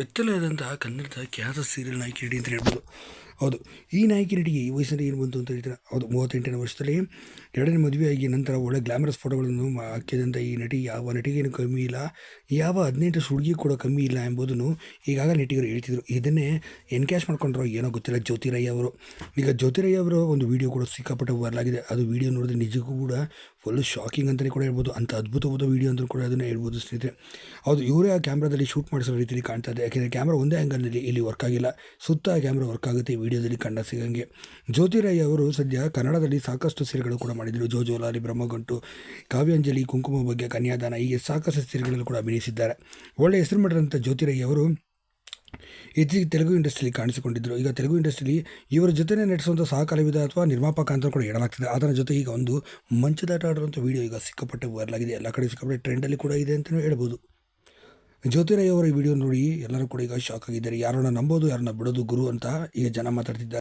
ಬೆತ್ತಲಾದಂತಹ ಕನ್ನಡದ ಖ್ಯಾತ ಸೀರಿಯಲ್ ನಾಯಕಿ ಅಂತ ಹೇಳ್ಬೋದು. ಹೌದು, ಈ ನಾಯಕಿ ನಟಿಗೆ ಈ ವಯಸ್ಸಿನಲ್ಲಿ ಏನು ಬಂತು ಅಂತ ಹೇಳ್ತಾರೆ ಹೌದು, ಮೂವತ್ತೆಂಟನೇ ವರ್ಷದಲ್ಲಿ ಎರಡನೇ ಮದುವೆಯಾಗಿ ನಂತರ ಒಳ್ಳೆ ಗ್ಲಾಮರಸ್ ಫೋಟೋಗಳನ್ನು ಹಾಕಿದಂಥ ಈ ನಟಿ, ಯಾವ ನಟಿಗೇನು ಕಮ್ಮಿ ಇಲ್ಲ, ಯಾವ ಹದಿನೆಂಟು ಹುಡುಗಿ ಕೂಡ ಕಮ್ಮಿ ಇಲ್ಲ ಎಂಬುದನ್ನು ಈಗಾಗಲೇ ನಟಿಗರು ಹೇಳ್ತಿದ್ರು. ಇದನ್ನೇ ಎನ್ಕ್ಯಾಶ್ ಮಾಡ್ಕೊಂಡ್ರು ಏನೋ ಗೊತ್ತಿಲ್ಲ ಜ್ಯೋತಿರಯ್ಯ ಅವರು. ಈಗ ಜ್ಯೋತಿರಯ್ಯ ಅವರು ಒಂದು ವಿಡಿಯೋ ಕೂಡ ಸಿಕ್ಕಾಪಟ್ಟೆ ಬರಲಾಗಿದೆ ಅದು ವಿಡಿಯೋ ನೋಡಿದ್ರೆ ನಿಜಕ್ಕೂ ಕೂಡ ಫುಲ್ ಶಾಕಿಂಗ್ ಅಂತಲೇ ಕೂಡ ಹೇಳ್ಬೋದು ಅಂತ ಅದ್ಭುತವಾದ ವಿಡಿಯೋ ಅಂತಲೂ ಕೂಡ ಅದನ್ನು ಹೇಳ್ಬೋದು ಸ್ನೇಹಿತರೆ. ಹೌದು, ಇವರೇ ಆ ಕ್ಯಾಮ್ರಾದಲ್ಲಿ ಶೂಟ್ ಮಾಡಿಸೋ ರೀತಿಯಲ್ಲಿ ಕಾಣ್ತಾ ಇದೆ. ಯಾಕೆಂದರೆ ಕ್ಯಾಮ್ರಾ ಒಂದೇ ಆ್ಯಂಗಲ್ನಲ್ಲಿ ಇಲ್ಲಿ ವರ್ಕ್ ಆಗಿಲ್ಲ. ಸುತ್ತ ಕ್ಯಾಮ್ರಾ ವರ್ಕ್ ಆಗುತ್ತೆ ವಿಡಿಯೋದಲ್ಲಿ ಕಂಡ ಸಿಗಂಗೆ. ಜ್ಯೋತಿರಾಯ್ ಅವರು ಸದ್ಯ ಕನ್ನಡದಲ್ಲಿ ಸಾಕಷ್ಟು ಸೀರೆಗಳು ಕೂಡ ಮಾಡಿದರು. ಜೋಜೋಲಾರಿ ಬ್ರಹ್ಮಗಂಟು, ಕಾವ್ಯಾಂಜಲಿ, ಕುಂಕುಮ ಬಗ್ಗೆ ಕನ್ಯಾದಾನ, ಹೀಗೆ ಸಾಕಷ್ಟು ಸೀರೆಗಳಲ್ಲಿ ಕೂಡ ಅಭಿನಯಿಸಿದ್ದಾರೆ ಒಳ್ಳೆಯ ಹೆಸರು ಮಾಡಿದಂಥ ಜ್ಯೋತಿರಾಯ್ ಅವರು ಇತ್ತೀಚೆಗೆ ತೆಲುಗು ಇಂಡಸ್ಟ್ರಿಲಿ ಕಾಣಿಸಿಕೊಂಡಿದ್ದರು ಈಗ ತೆಲುಗು ಇಂಡಸ್ಟ್ರಿಲಿ ಇವರ ಜೊತೆ ನಡೆಸುವಂಥ ಸಹ ಕಲಾವಿದ ಅಥವಾ ನಿರ್ಮಾಪಕ ಅಂತ ಕೂಡ ಹೇಳಲಾಗ್ತದೆ. ಅದರ ಜೊತೆ ಈಗ ಒಂದು ಮಂಚದಾಟ ವಿಡಿಯೋ ಈಗ ಸಿಕ್ಕಾಪಟ್ಟೆ ವೈರಲಾಗಿದೆ ಎಲ್ಲ ಕಡೆ ಸಿಕ್ಕಾಪಟ್ಟೆ ಟ್ರೆಂಡಲ್ಲಿ ಕೂಡ ಇದೆ ಅಂತಲೂ ಹೇಳ್ಬೋದು. ಜ್ಯೋತಿರಾಯ್ ಅವರ ವಿಡಿಯೋ ನೋಡಿ ಎಲ್ಲರೂ ಕೂಡ ಈಗ ಶಾಕ್ ಆಗಿದ್ದಾರೆ. ಯಾರನ್ನ ನಂಬೋದು, ಯಾರನ್ನ ಬಿಡೋದು ಗುರು ಅಂತ ಈಗ ಜನ ಮಾತಾಡ್ತಿದ್ದಾರೆ.